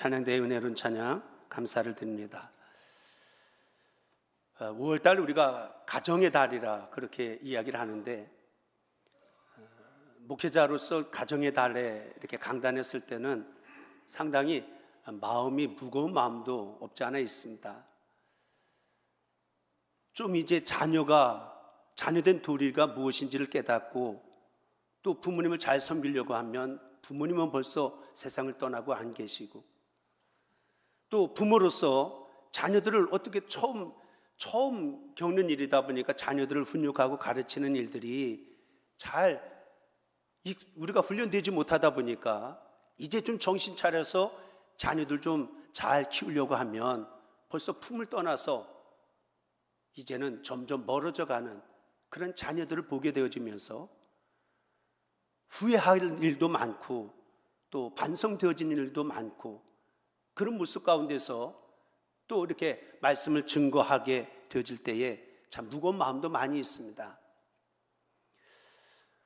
찬양대의 은혜로운 찬양 감사를 드립니다. 5월달 우리가 가정의 달이라 그렇게 이야기를 하는데 어, 목회자로서 가정의 달에 이렇게 강단했을 때는 상당히 마음이 무거운 마음도 없지 않아 있습니다. 좀 이제 자녀가 자녀된 도리가 무엇인지를 깨닫고 또 부모님을 잘 섬기려고 하면 부모님은 벌써 세상을 떠나고 안 계시고 또 부모로서 자녀들을 어떻게 처음 처음 겪는 일이다 보니까 자녀들을 훈육하고 가르치는 일들이 잘 우리가 훈련되지 못하다 보니까 이제 좀 정신 차려서 자녀들 좀 잘 키우려고 하면 벌써 품을 떠나서 이제는 점점 멀어져 가는 그런 자녀들을 보게 되어지면서 후회할 일도 많고 또 반성되어진 일도 많고 그런 모습 가운데서 또 이렇게 말씀을 증거하게 되어질 때에 참 무거운 마음도 많이 있습니다.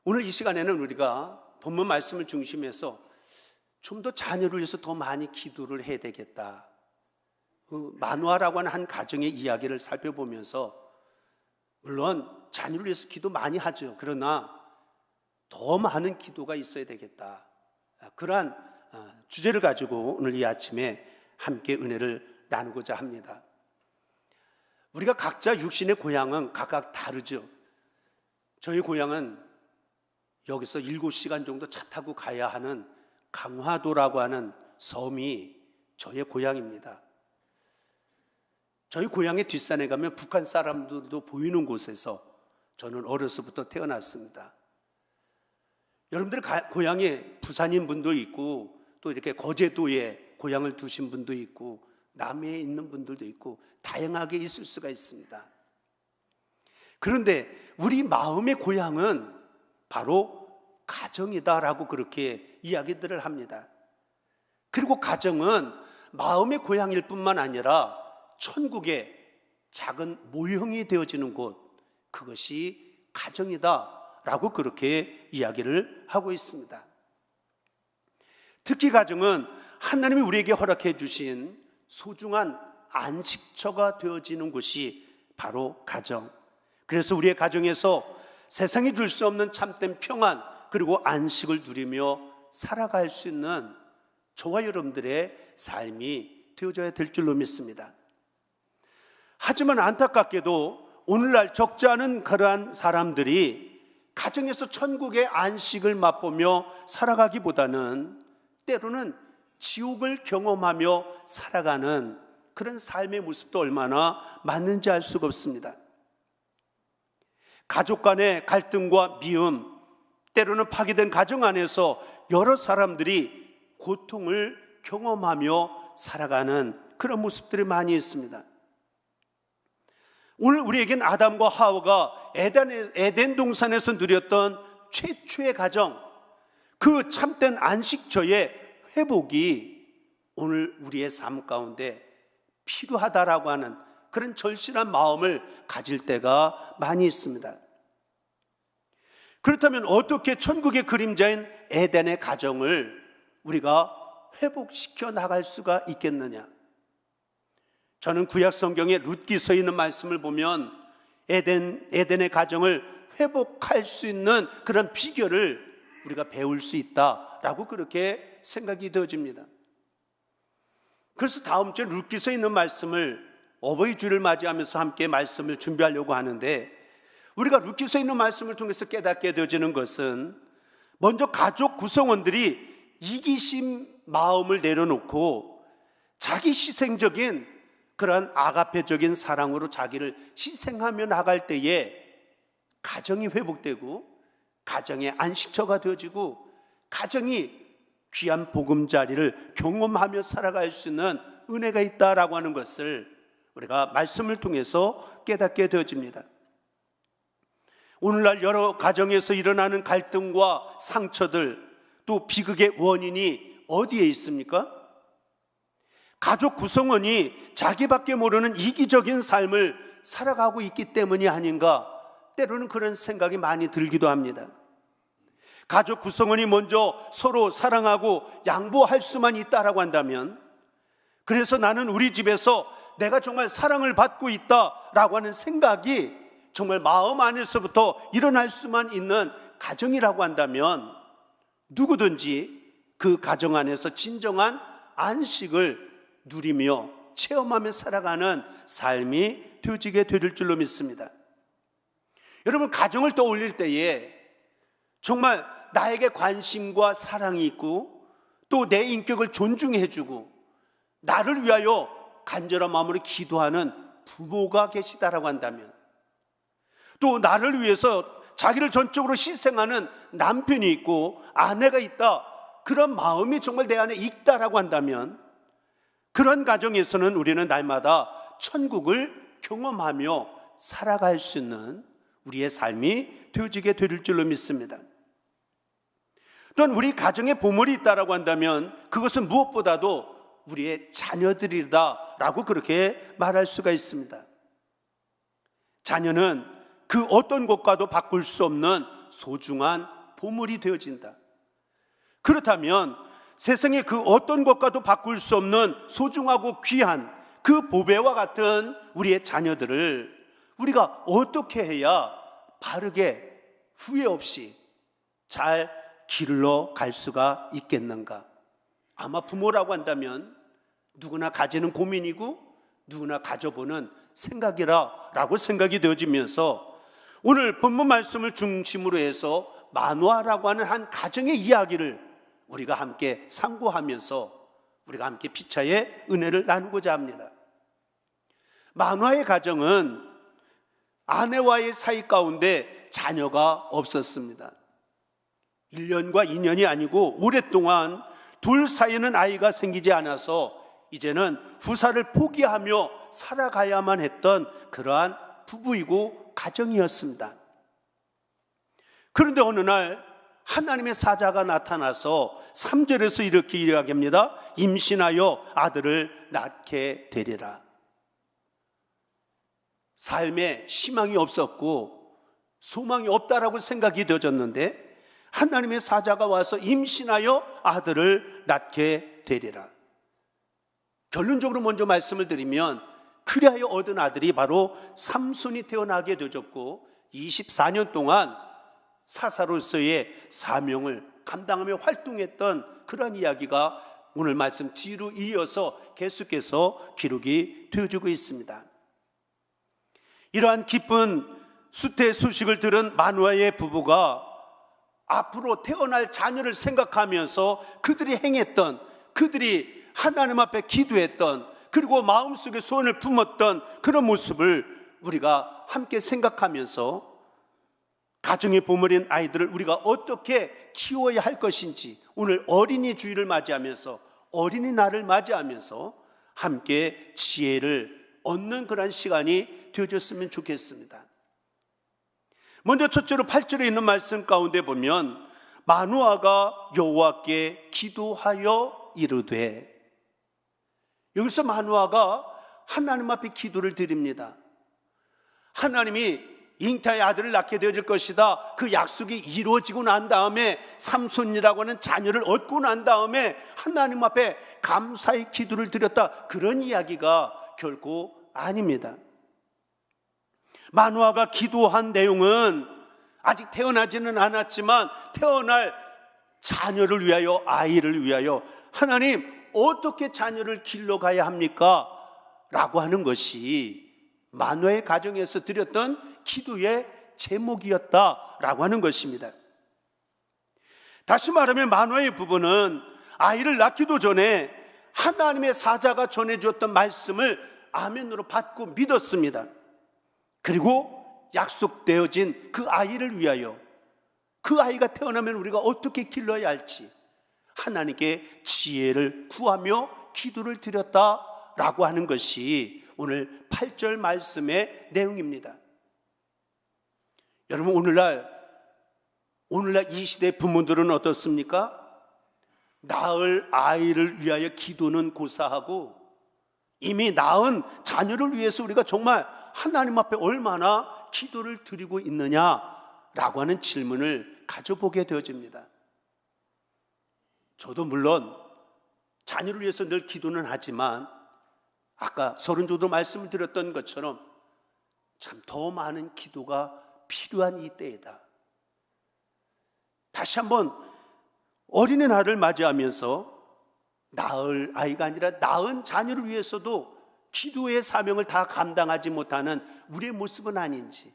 오늘 이 시간에는 우리가 본문 말씀을 중심해서 좀 더 자녀를 위해서 더 많이 기도를 해야 되겠다. 그 만화라고 하는 한 가정의 이야기를 살펴보면서 물론 자녀를 위해서 기도 많이 하죠. 그러나 더 많은 기도가 있어야 되겠다. 그러한 아, 주제를 가지고 오늘 이 아침에 함께 은혜를 나누고자 합니다. 우리가 각자 육신의 고향은 각각 다르죠. 저희 고향은 여기서 7시간 정도 차 타고 가야 하는 강화도라고 하는 섬이 저의 고향입니다. 저희 고향의 뒷산에 가면 북한 사람들도 보이는 곳에서 저는 어려서부터 태어났습니다. 여러분들 고향에 부산인 분도 있고 또 이렇게 거제도에 고향을 두신 분도 있고 남해에 있는 분들도 있고 다양하게 있을 수가 있습니다. 그런데 우리 마음의 고향은 바로 가정이다라고 그렇게 이야기들을 합니다. 그리고 가정은 마음의 고향일 뿐만 아니라 천국의 작은 모형이 되어지는 곳, 그것이 가정이다라고 그렇게 이야기를 하고 있습니다. 특히 가정은 하나님이 우리에게 허락해 주신 소중한 안식처가 되어지는 곳이 바로 가정. 그래서 우리의 가정에서 세상이 줄 수 없는 참된 평안 그리고 안식을 누리며 살아갈 수 있는 저와 여러분들의 삶이 되어져야 될 줄로 믿습니다. 하지만 안타깝게도 오늘날 적지 않은 그러한 사람들이 가정에서 천국의 안식을 맛보며 살아가기보다는 때로는 지옥을 경험하며 살아가는 그런 삶의 모습도 얼마나 맞는지 알 수가 없습니다. 가족 간의 갈등과 미움, 때로는 파괴된 가정 안에서 여러 사람들이 고통을 경험하며 살아가는 그런 모습들이 많이 있습니다. 오늘 우리에겐 아담과 하와가 에덴, 에덴 동산에서 누렸던 최초의 가정, 그 참된 안식처의 회복이 오늘 우리의 삶 가운데 필요하다라고 하는 그런 절실한 마음을 가질 때가 많이 있습니다. 그렇다면 어떻게 천국의 그림자인 에덴의 가정을 우리가 회복시켜 나갈 수가 있겠느냐? 저는 구약 성경에 룻기서 있는 말씀을 보면 에덴 에덴의 가정을 회복할 수 있는 그런 비결을 우리가 배울 수 있다라고 그렇게 생각이 되어집니다. 그래서 다음 주에 룻기서 있는 말씀을 어버이 주를 맞이하면서 함께 말씀을 준비하려고 하는데 우리가 룻기서 있는 말씀을 통해서 깨닫게 되어지는 것은 먼저 가족 구성원들이 이기심 마음을 내려놓고 자기 희생적인 그러한 아가페적인 사랑으로 자기를 희생하며 나갈 때에 가정이 회복되고 가정의 안식처가 되어지고 가정이 귀한 보금자리를 경험하며 살아갈 수 있는 은혜가 있다라고 하는 것을 우리가 말씀을 통해서 깨닫게 되어집니다. 오늘날 여러 가정에서 일어나는 갈등과 상처들 또 비극의 원인이 어디에 있습니까? 가족 구성원이 자기밖에 모르는 이기적인 삶을 살아가고 있기 때문이 아닌가 때로는 그런 생각이 많이 들기도 합니다. 가족 구성원이 먼저 서로 사랑하고 양보할 수만 있다라고 한다면 그래서 나는 우리 집에서 내가 정말 사랑을 받고 있다라고 하는 생각이 정말 마음 안에서부터 일어날 수만 있는 가정이라고 한다면 누구든지 그 가정 안에서 진정한 안식을 누리며 체험하며 살아가는 삶이 되어지게 될 줄로 믿습니다. 여러분, 가정을 떠올릴 때에 정말 나에게 관심과 사랑이 있고 또 내 인격을 존중해주고 나를 위하여 간절한 마음으로 기도하는 부모가 계시다라고 한다면 또 나를 위해서 자기를 전적으로 희생하는 남편이 있고 아내가 있다. 그런 마음이 정말 내 안에 있다라고 한다면 그런 가정에서는 우리는 날마다 천국을 경험하며 살아갈 수 있는 우리의 삶이 되어지게 될 줄로 믿습니다. 또한 우리 가정에 보물이 있다라고 한다면 그것은 무엇보다도 우리의 자녀들이다라고 그렇게 말할 수가 있습니다. 자녀는 그 어떤 것과도 바꿀 수 없는 소중한 보물이 되어진다. 그렇다면 세상의 그 어떤 것과도 바꿀 수 없는 소중하고 귀한 그 보배와 같은 우리의 자녀들을 우리가 어떻게 해야 바르게 후회 없이 잘 길러 갈 수가 있겠는가? 아마 부모라고 한다면 누구나 가지는 고민이고 누구나 가져보는 생각이라 라고 생각이 되어지면서 오늘 본문 말씀을 중심으로 해서 만화라고 하는 한 가정의 이야기를 우리가 함께 상고하면서 우리가 함께 피차의 은혜를 나누고자 합니다. 만화의 가정은 아내와의 사이 가운데 자녀가 없었습니다. 1년과 2년이 아니고 오랫동안 둘 사이에는 아이가 생기지 않아서 이제는 후사를 포기하며 살아가야만 했던 그러한 부부이고 가정이었습니다. 그런데 어느 날 하나님의 사자가 나타나서 3절에서 이렇게 이야기합니다. 임신하여 아들을 낳게 되리라. 삶에 희망이 없었고 소망이 없다라고 생각이 되어졌는데 하나님의 사자가 와서 임신하여 아들을 낳게 되리라. 결론적으로 먼저 말씀을 드리면 그리하여 얻은 아들이 바로 삼손이 태어나게 되었고 24년 동안 사사로서의 사명을 감당하며 활동했던 그런 이야기가 오늘 말씀 뒤로 이어서 계속해서 기록이 되어주고 있습니다. 이러한 기쁜 수태 소식을 들은 마누아의 부부가 앞으로 태어날 자녀를 생각하면서 그들이 행했던 그들이 하나님 앞에 기도했던 그리고 마음속에 소원을 품었던 그런 모습을 우리가 함께 생각하면서 가정의 보물인 아이들을 우리가 어떻게 키워야 할 것인지 오늘 어린이 주일을 맞이하면서 어린이날을 맞이하면서 함께 지혜를 얻는 그런 시간이 되어졌으면 좋겠습니다. 먼저 첫째로 8절에 있는 말씀 가운데 보면 마누아가 여호와께 기도하여 이르되 여기서 마누아가 하나님 앞에 기도를 드립니다. 하나님이 잉타의 아들을 낳게 되어질 것이다. 그 약속이 이루어지고 난 다음에 삼손이라고 하는 자녀를 얻고 난 다음에 하나님 앞에 감사의 기도를 드렸다. 그런 이야기가 결코 아닙니다. 마누아가 기도한 내용은 아직 태어나지는 않았지만 태어날 자녀를 위하여 아이를 위하여 하나님 어떻게 자녀를 길러가야 합니까? 라고 하는 것이 마누아의 가정에서 드렸던 기도의 제목이었다라고 하는 것입니다. 다시 말하면 만화의 부분은 아이를 낳기도 전에 하나님의 사자가 전해주었던 말씀을 아멘으로 받고 믿었습니다. 그리고 약속되어진 그 아이를 위하여 그 아이가 태어나면 우리가 어떻게 길러야 할지 하나님께 지혜를 구하며 기도를 드렸다라고 하는 것이 오늘 8절 말씀의 내용입니다. 여러분 오늘날 오늘날 이 시대 부모들은 어떻습니까? 낳을 아이를 위하여 기도는 고사하고 이미 낳은 자녀를 위해서 우리가 정말 하나님 앞에 얼마나 기도를 드리고 있느냐라고 하는 질문을 가져보게 되어집니다. 저도 물론 자녀를 위해서 늘 기도는 하지만 아까 서른조도 말씀을 드렸던 것처럼 참 더 많은 기도가 필요한 이 때이다. 다시 한번 어린이날을 맞이하면서 낳을 아이가 아니라 낳은 자녀를 위해서도 기도의 사명을 다 감당하지 못하는 우리의 모습은 아닌지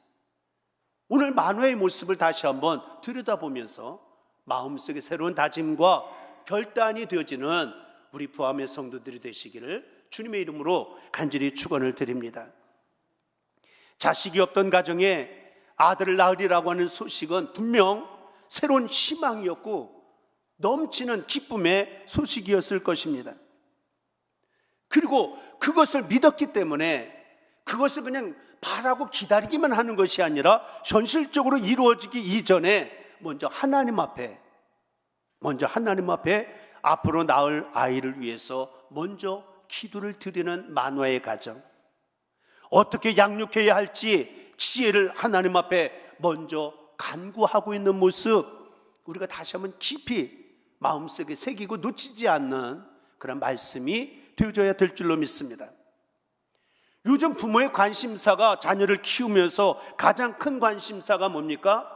오늘 만화의 모습을 다시 한번 들여다보면서 마음속에 새로운 다짐과 결단이 되어지는 우리 부함의 성도들이 되시기를 주님의 이름으로 간절히 축원을 드립니다. 자식이 없던 가정에 아들을 낳으리라고 하는 소식은 분명 새로운 희망이었고 넘치는 기쁨의 소식이었을 것입니다. 그리고 그것을 믿었기 때문에 그것을 그냥 바라고 기다리기만 하는 것이 아니라 현실적으로 이루어지기 이전에 먼저 하나님 앞에 먼저 하나님 앞에 앞으로 낳을 아이를 위해서 먼저 기도를 드리는 만화의 가정. 어떻게 양육해야 할지 지혜를 하나님 앞에 먼저 간구하고 있는 모습. 우리가 다시 한번 깊이 마음속에 새기고 놓치지 않는 그런 말씀이 되어져야 될 줄로 믿습니다. 요즘 부모의 관심사가 자녀를 키우면서 가장 큰 관심사가 뭡니까?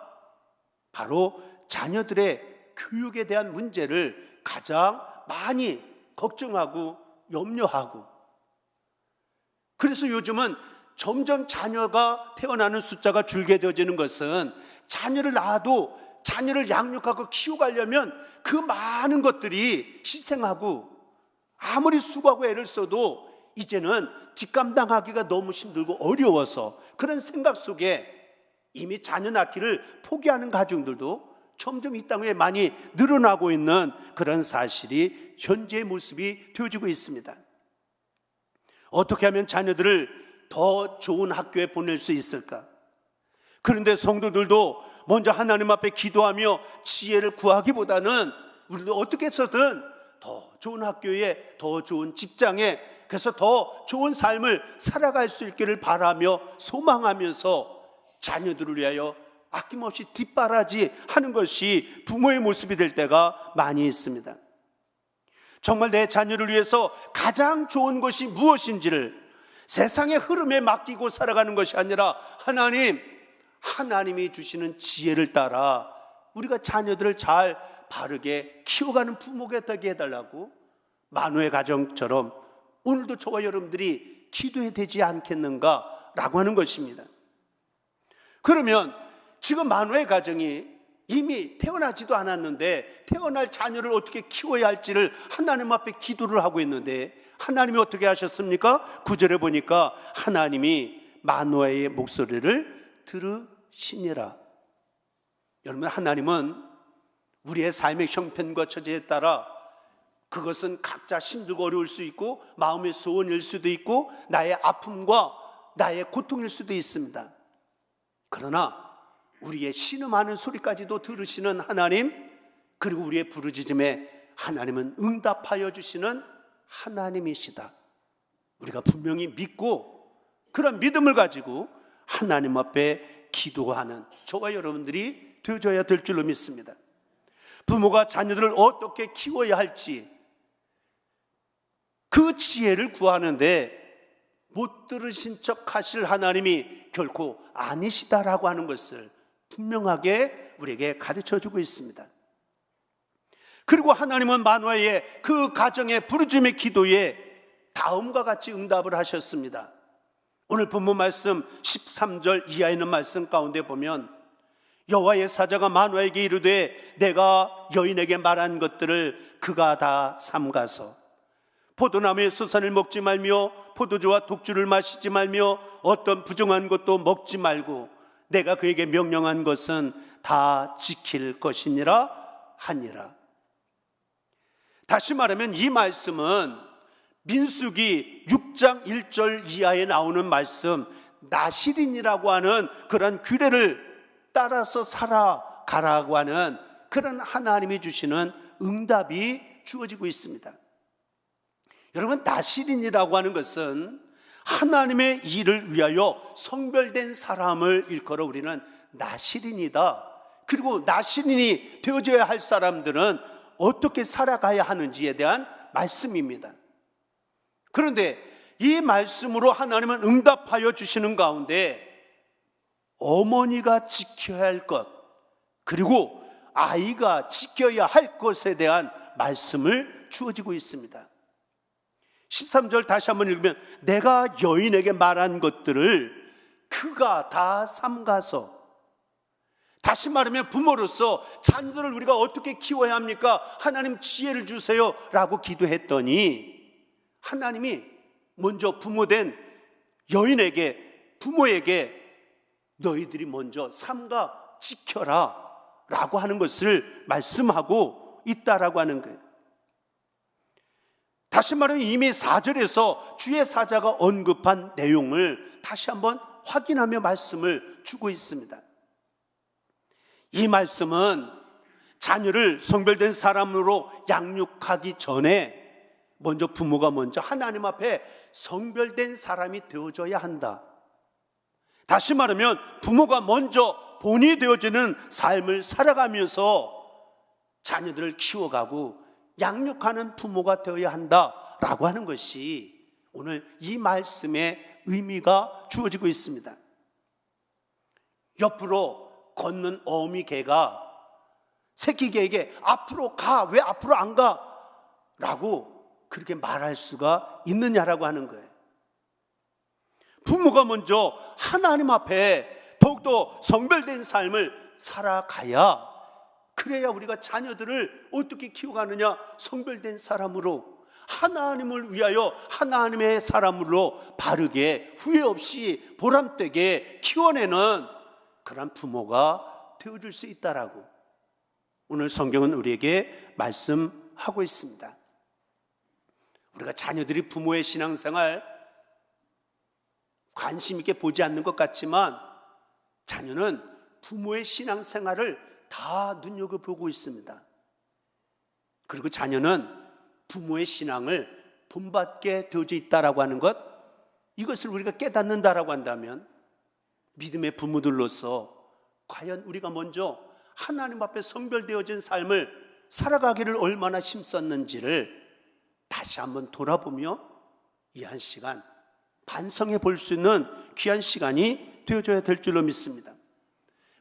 바로 자녀들의 교육에 대한 문제를 가장 많이 걱정하고 염려하고 그래서 요즘은 점점 자녀가 태어나는 숫자가 줄게 되어지는 것은 자녀를 낳아도 자녀를 양육하고 키워가려면 그 많은 것들이 희생하고 아무리 수고하고 애를 써도 이제는 뒷감당하기가 너무 힘들고 어려워서 그런 생각 속에 이미 자녀 낳기를 포기하는 가정들도 점점 이 땅에 많이 늘어나고 있는 그런 사실이 현재의 모습이 되어지고 있습니다. 어떻게 하면 자녀들을 더 좋은 학교에 보낼 수 있을까? 그런데 성도들도 먼저 하나님 앞에 기도하며 지혜를 구하기보다는 우리도 어떻게 해서든 더 좋은 학교에, 더 좋은 직장에, 그래서 더 좋은 삶을 살아갈 수 있기를 바라며 소망하면서 자녀들을 위하여 아낌없이 뒷바라지 하는 것이 부모의 모습이 될 때가 많이 있습니다. 정말 내 자녀를 위해서 가장 좋은 것이 무엇인지를 세상의 흐름에 맡기고 살아가는 것이 아니라 하나님, 하나님이 주시는 지혜를 따라 우리가 자녀들을 잘 바르게 키워가는 부모가 되게 해달라고 만우의 가정처럼 오늘도 저와 여러분들이 기도해야 되지 않겠는가라고 하는 것입니다. 그러면 지금 만우의 가정이 이미 태어나지도 않았는데 태어날 자녀를 어떻게 키워야 할지를 하나님 앞에 기도를 하고 있는데 하나님이 어떻게 하셨습니까? 구절에 보니까 하나님이 마누아의 목소리를 들으시니라. 여러분 하나님은 우리의 삶의 형편과 처지에 따라 그것은 각자 힘들고 어려울 수 있고 마음의 소원일 수도 있고 나의 아픔과 나의 고통일 수도 있습니다. 그러나 우리의 신음하는 소리까지도 들으시는 하나님, 그리고 우리의 부르짖음에 하나님은 응답하여 주시는 하나님이시다. 우리가 분명히 믿고 그런 믿음을 가지고 하나님 앞에 기도하는 저와 여러분들이 되어줘야 될 줄로 믿습니다. 부모가 자녀들을 어떻게 키워야 할지 그 지혜를 구하는데 못 들으신 척 하실 하나님이 결코 아니시다라고 하는 것을 분명하게 우리에게 가르쳐 주고 있습니다. 그리고 하나님은 만화의 그 가정의 부르짖음의 기도에 다음과 같이 응답을 하셨습니다. 오늘 본문 말씀 13절 이하에 있는 말씀 가운데 보면 여호와의 사자가 만화에게 이르되 내가 여인에게 말한 것들을 그가 다 삼가서 포도나무의 수산을 먹지 말며 포도주와 독주를 마시지 말며 어떤 부정한 것도 먹지 말고 내가 그에게 명령한 것은 다 지킬 것이니라 하니라. 다시 말하면 이 말씀은 민수기 6장 1절 이하에 나오는 말씀 나시린이라고 하는 그런 규례를 따라서 살아가라고 하는 그런 하나님이 주시는 응답이 주어지고 있습니다. 여러분 나시린이라고 하는 것은 하나님의 일을 위하여 성별된 사람을 일컬어 우리는 나시린이다. 그리고 나시린이 되어져야 할 사람들은 어떻게 살아가야 하는지에 대한 말씀입니다. 그런데 이 말씀으로 하나님은 응답하여 주시는 가운데 어머니가 지켜야 할 것, 그리고 아이가 지켜야 할 것에 대한 말씀을 주어지고 있습니다. 13절 다시 한번 읽으면 내가 여인에게 말한 것들을 그가 다 삼가서 다시 말하면 부모로서 자녀들을 우리가 어떻게 키워야 합니까? 하나님 지혜를 주세요. 라고 기도했더니 하나님이 먼저 부모된 여인에게, 부모에게 너희들이 먼저 삼가 지켜라. 라고 하는 것을 말씀하고 있다라고 하는 거예요. 다시 말하면 이미 4절에서 주의 사자가 언급한 내용을 다시 한번 확인하며 말씀을 주고 있습니다. 이 말씀은 자녀를 성별된 사람으로 양육하기 전에 먼저 부모가 먼저 하나님 앞에 성별된 사람이 되어줘야 한다. 다시 말하면 부모가 먼저 본이 되어지는 삶을 살아가면서 자녀들을 키워가고 양육하는 부모가 되어야 한다라고 하는 것이 오늘 이 말씀의 의미가 주어지고 있습니다. 옆으로 걷는 어미 개가 새끼 개에게 앞으로 가, 왜 앞으로 안 가? 라고 그렇게 말할 수가 있느냐라고 하는 거예요. 부모가 먼저 하나님 앞에 더욱더 성별된 삶을 살아가야 그래야 우리가 자녀들을 어떻게 키워가느냐 성별된 사람으로 하나님을 위하여 하나님의 사람으로 바르게 후회 없이 보람되게 키워내는 그런 부모가 되어줄 수 있다라고 오늘 성경은 우리에게 말씀하고 있습니다. 우리가 자녀들이 부모의 신앙생활 관심 있게 보지 않는 것 같지만 자녀는 부모의 신앙생활을 다 눈여겨보고 있습니다. 그리고 자녀는 부모의 신앙을 본받게 되어져 있다라고 하는 것 이것을 우리가 깨닫는다라고 한다면 믿음의 부모들로서 과연 우리가 먼저 하나님 앞에 성별되어진 삶을 살아가기를 얼마나 힘썼는지를 다시 한번 돌아보며 이 한 시간 반성해 볼 수 있는 귀한 시간이 되어져야 될 줄로 믿습니다.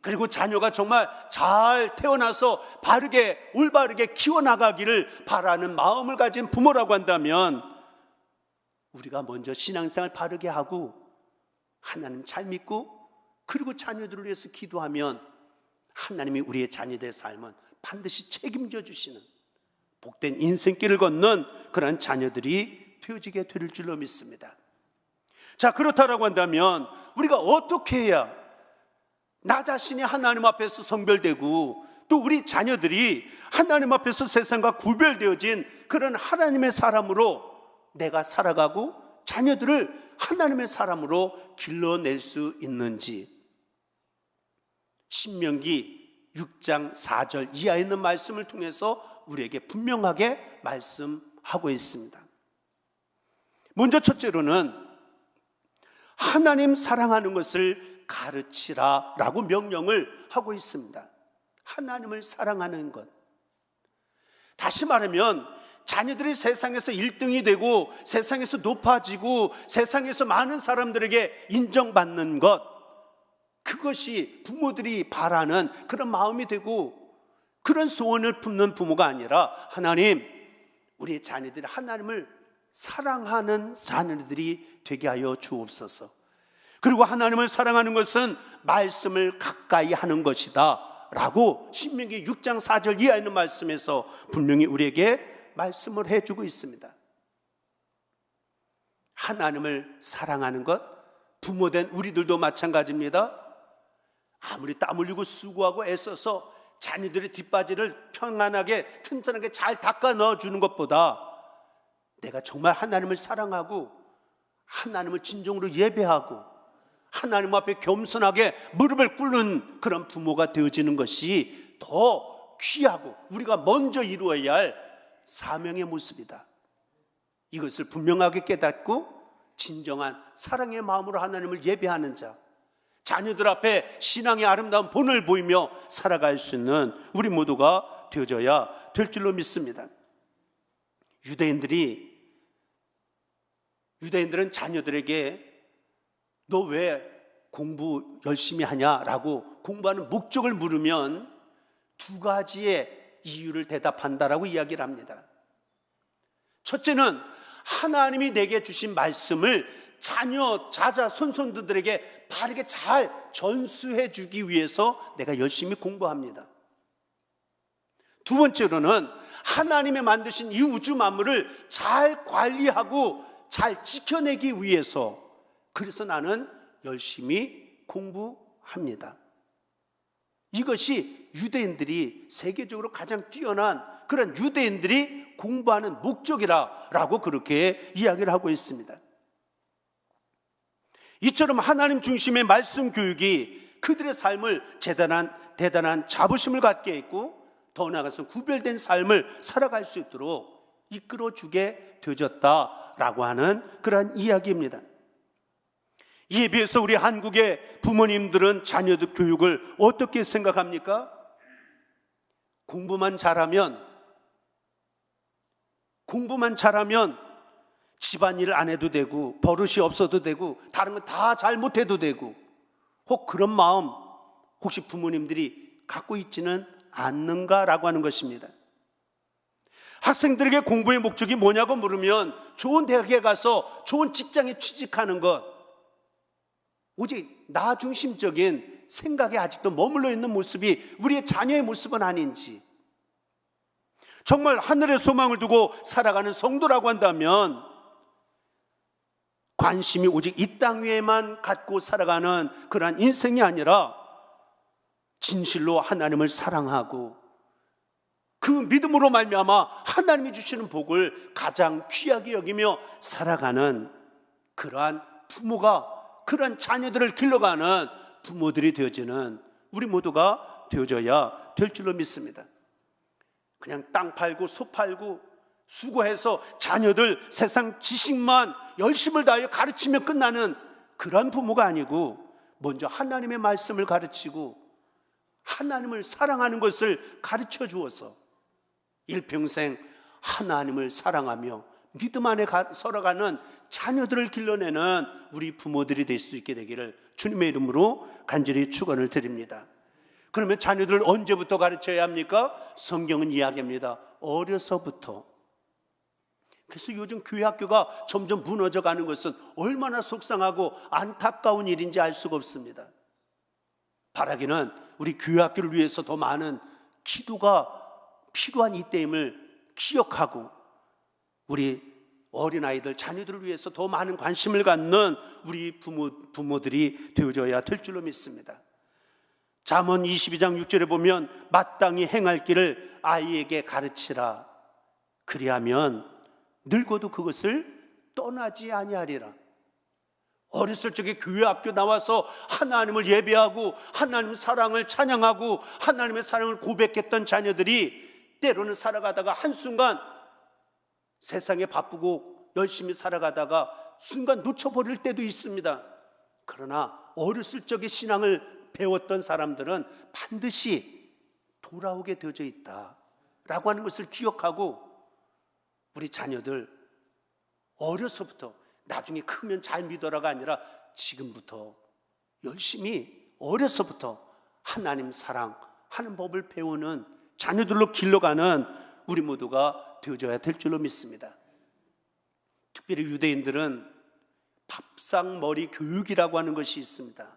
그리고 자녀가 정말 잘 태어나서 바르게, 올바르게 키워나가기를 바라는 마음을 가진 부모라고 한다면 우리가 먼저 신앙생활 바르게 하고 하나님 잘 믿고 그리고 자녀들을 위해서 기도하면 하나님이 우리의 자녀들의 삶은 반드시 책임져 주시는 복된 인생길을 걷는 그러한 자녀들이 되어지게 될 줄로 믿습니다. 자, 그렇다라고 한다면 우리가 어떻게 해야 나 자신이 하나님 앞에서 성별되고 또 우리 자녀들이 하나님 앞에서 세상과 구별되어진 그런 하나님의 사람으로 내가 살아가고 자녀들을 하나님의 사람으로 길러낼 수 있는지 신명기 6장 4절 이하에 있는 말씀을 통해서 우리에게 분명하게 말씀하고 있습니다. 먼저 첫째로는 하나님 사랑하는 것을 가르치라 라고 명령을 하고 있습니다. 하나님을 사랑하는 것. 다시 말하면 자녀들이 세상에서 1등이 되고 세상에서 높아지고 세상에서 많은 사람들에게 인정받는 것. 그것이 부모들이 바라는 그런 마음이 되고 그런 소원을 품는 부모가 아니라 하나님, 우리 자녀들이 하나님을 사랑하는 자녀들이 되게 하여 주옵소서. 그리고 하나님을 사랑하는 것은 말씀을 가까이 하는 것이다. 라고 신명기 6장 4절 이하에 있는 말씀에서 분명히 우리에게 말씀을 해주고 있습니다. 하나님을 사랑하는 것, 부모된 우리들도 마찬가지입니다. 아무리 땀 흘리고 수고하고 애써서 자녀들의 뒷바지를 평안하게 튼튼하게 잘 닦아 넣어 주는 것보다 내가 정말 하나님을 사랑하고 하나님을 진정으로 예배하고 하나님 앞에 겸손하게 무릎을 꿇는 그런 부모가 되어지는 것이 더 귀하고 우리가 먼저 이루어야 할 사명의 모습이다. 이것을 분명하게 깨닫고 진정한 사랑의 마음으로 하나님을 예배하는 자, 자녀들 앞에 신앙의 아름다운 본을 보이며 살아갈 수 있는 우리 모두가 되어져야 될 줄로 믿습니다. 유대인들이 유대인들은 자녀들에게 너 왜 공부 열심히 하냐라고 공부하는 목적을 물으면 두 가지의 이유를 대답한다라고 이야기를 합니다. 첫째는 하나님이 내게 주신 말씀을 자녀, 자자, 손손들에게 바르게 잘 전수해 주기 위해서 내가 열심히 공부합니다. 두 번째로는 하나님의 만드신 이 우주 만물을 잘 관리하고 잘 지켜내기 위해서 그래서 나는 열심히 공부합니다. 이것이 유대인들이 세계적으로 가장 뛰어난 그런 유대인들이 공부하는 목적이라고 그렇게 이야기를 하고 있습니다. 이처럼 하나님 중심의 말씀 교육이 그들의 삶을 대단한 대단한 자부심을 갖게 했고 더 나아가서 구별된 삶을 살아갈 수 있도록 이끌어 주게 되어졌다 라고 하는 그러한 이야기입니다. 이에 비해서 우리 한국의 부모님들은 자녀들 교육을 어떻게 생각합니까? 공부만 잘하면 공부만 잘하면 집안일 안 해도 되고 버릇이 없어도 되고 다른 건 다 잘 못해도 되고 혹 그런 마음 혹시 부모님들이 갖고 있지는 않는가라고 하는 것입니다. 학생들에게 공부의 목적이 뭐냐고 물으면 좋은 대학에 가서 좋은 직장에 취직하는 것. 오직 나 중심적인 생각에 아직도 머물러 있는 모습이 우리의 자녀의 모습은 아닌지. 정말 하늘의 소망을 두고 살아가는 성도라고 한다면 관심이 오직 이 땅 위에만 갖고 살아가는 그러한 인생이 아니라 진실로 하나님을 사랑하고 그 믿음으로 말미암아 하나님이 주시는 복을 가장 귀하게 여기며 살아가는 그러한 부모가 그러한 자녀들을 길러가는 부모들이 되어지는 우리 모두가 되어져야 될 줄로 믿습니다. 그냥 땅 팔고 소 팔고 수고해서 자녀들 세상 지식만 열심을 다하여 가르치면 끝나는 그런 부모가 아니고 먼저 하나님의 말씀을 가르치고 하나님을 사랑하는 것을 가르쳐 주어서 일평생 하나님을 사랑하며 믿음 안에 살아가는 자녀들을 길러내는 우리 부모들이 될 수 있게 되기를 주님의 이름으로 간절히 축원을 드립니다. 그러면 자녀들을 언제부터 가르쳐야 합니까? 성경은 이야기합니다. 어려서부터. 그래서 요즘 교회 학교가 점점 무너져 가는 것은 얼마나 속상하고 안타까운 일인지 알 수가 없습니다. 바라기는 우리 교회 학교를 위해서 더 많은 기도가 필요한 이때임을 기억하고 우리 어린아이들, 자녀들을 위해서 더 많은 관심을 갖는 우리 부모, 부모들이 되어져야 될 줄로 믿습니다. 잠언 22장 6절에 보면 마땅히 행할 길을 아이에게 가르치라. 그리하면 늙어도 그것을 떠나지 아니하리라. 어렸을 적에 교회 학교 나와서 하나님을 예배하고 하나님 사랑을 찬양하고 하나님의 사랑을 고백했던 자녀들이 때로는 살아가다가 한순간 세상에 바쁘고 열심히 살아가다가 순간 놓쳐버릴 때도 있습니다. 그러나 어렸을 적에 신앙을 배웠던 사람들은 반드시 돌아오게 되어져 있다. 라고 하는 것을 기억하고 우리 자녀들 어려서부터 나중에 크면 잘 믿어라가 아니라 지금부터 열심히 어려서부터 하나님 사랑하는 법을 배우는 자녀들로 길러가는 우리 모두가 되어줘야 될 줄로 믿습니다. 특별히 유대인들은 밥상머리 교육이라고 하는 것이 있습니다.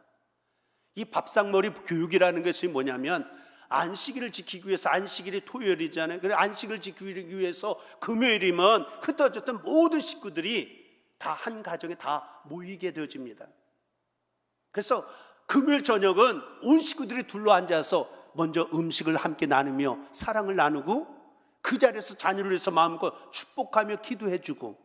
이 밥상머리 교육이라는 것이 뭐냐면 안식일을 지키기 위해서 안식일이 토요일이잖아요. 그래 안식을 지키기 위해서 금요일이면 어쨌든 모든 식구들이 다 한 가정에 다 모이게 되어집니다. 그래서 금요일 저녁은 온 식구들이 둘러 앉아서 먼저 음식을 함께 나누며 사랑을 나누고 그 자리에서 자녀를 위해서 마음껏 축복하며 기도해주고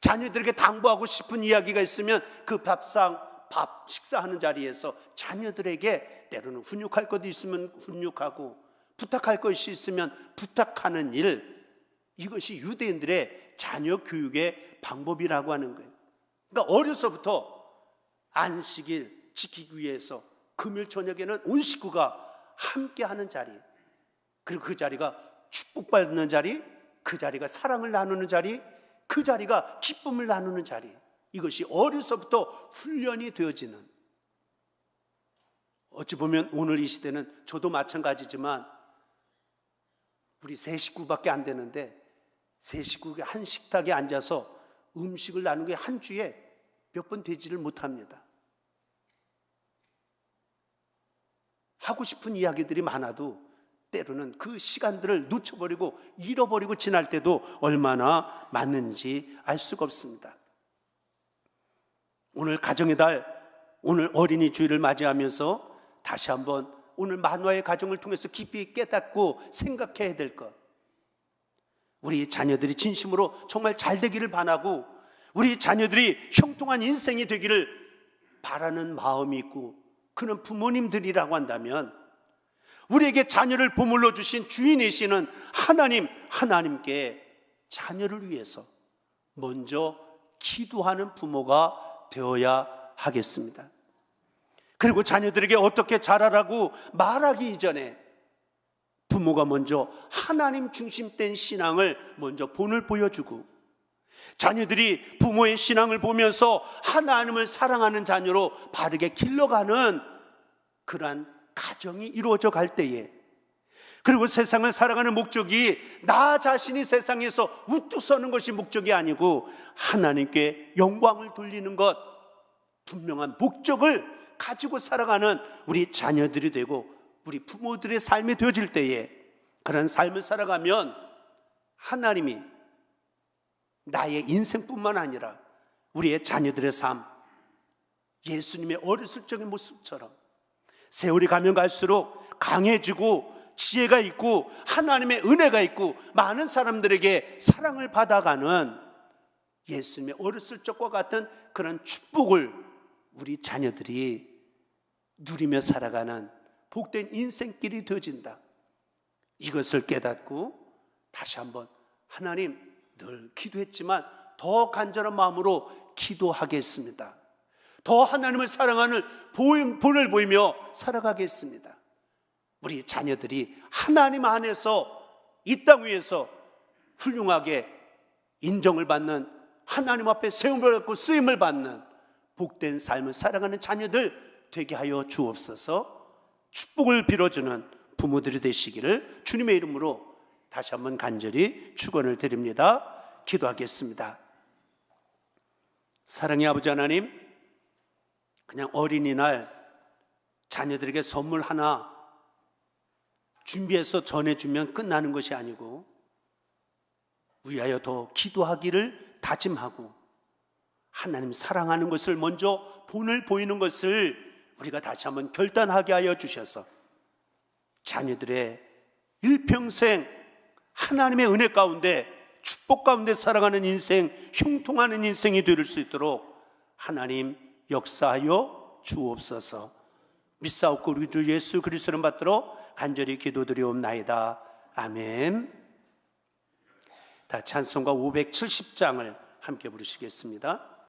자녀들에게 당부하고 싶은 이야기가 있으면 그 밥상 밥 식사하는 자리에서 자녀들에게 때로는 훈육할 것도 있으면 훈육하고 부탁할 것이 있으면 부탁하는 일 이것이 유대인들의 자녀 교육의 방법이라고 하는 거예요. 그러니까 어려서부터 안식일 지키기 위해서 금요일 저녁에는 온 식구가 함께 하는 자리 그리고 그 자리가 축복받는 자리 그 자리가 사랑을 나누는 자리 그 자리가 기쁨을 나누는 자리 이것이 어려서부터 훈련이 되어지는 어찌 보면 오늘 이 시대는 저도 마찬가지지만 우리 세 식구밖에 안 되는데 세 식구가 한 식탁에 앉아서 음식을 나누는 게 한 주에 몇 번 되지를 못합니다. 하고 싶은 이야기들이 많아도 때로는 그 시간들을 놓쳐버리고 잃어버리고 지날 때도 얼마나 많은지 알 수가 없습니다. 오늘 가정의 달, 오늘 어린이 주일을 맞이하면서 다시 한번 오늘 만화의 가정을 통해서 깊이 깨닫고 생각해야 될 것. 우리 자녀들이 진심으로 정말 잘 되기를 바라고 우리 자녀들이 형통한 인생이 되기를 바라는 마음이 있고 그는 부모님들이라고 한다면 우리에게 자녀를 보물로 주신 주인이시는 하나님, 하나님께 자녀를 위해서 먼저 기도하는 부모가 되어야 하겠습니다. 그리고 자녀들에게 어떻게 자라라고 말하기 이전에 부모가 먼저 하나님 중심된 신앙을 먼저 본을 보여주고 자녀들이 부모의 신앙을 보면서 하나님을 사랑하는 자녀로 바르게 길러가는 그러한 가정이 이루어져 갈 때에 그리고 세상을 살아가는 목적이 나 자신이 세상에서 우뚝 서는 것이 목적이 아니고 하나님께 영광을 돌리는 것 분명한 목적을 가지고 살아가는 우리 자녀들이 되고 우리 부모들의 삶이 되어질 때에 그런 삶을 살아가면 하나님이 나의 인생뿐만 아니라 우리의 자녀들의 삶, 예수님의 어렸을 적의 모습처럼 세월이 가면 갈수록 강해지고 지혜가 있고 하나님의 은혜가 있고 많은 사람들에게 사랑을 받아가는 예수님의 어렸을 적과 같은 그런 축복을 우리 자녀들이 누리며 살아가는 복된 인생길이 되어진다. 이것을 깨닫고 다시 한번 하나님 늘 기도했지만 더 간절한 마음으로 기도하겠습니다. 더 하나님을 사랑하는 본을 보이며 살아가겠습니다. 우리 자녀들이 하나님 안에서 이 땅 위에서 훌륭하게 인정을 받는 하나님 앞에 세움을 받고 쓰임을 받는 복된 삶을 살아가는 자녀들 되게 하여 주옵소서 축복을 빌어주는 부모들이 되시기를 주님의 이름으로 다시 한번 간절히 축원을 드립니다. 기도하겠습니다. 사랑의 아버지 하나님, 그냥 어린이날 자녀들에게 선물 하나 준비해서 전해주면 끝나는 것이 아니고 위하여 더 기도하기를 다짐하고 하나님 사랑하는 것을 먼저 본을 보이는 것을 우리가 다시 한번 결단하게 하여 주셔서 자녀들의 일평생 하나님의 은혜 가운데 축복 가운데 살아가는 인생, 형통하는 인생이 될 수 있도록 하나님 역사하여 주옵소서. 믿사옵고 우리 주 예수 그리스도를 받들어 간절히 기도드리옵나이다. 아멘. 다 찬송가 570장을 함께 부르시겠습니다.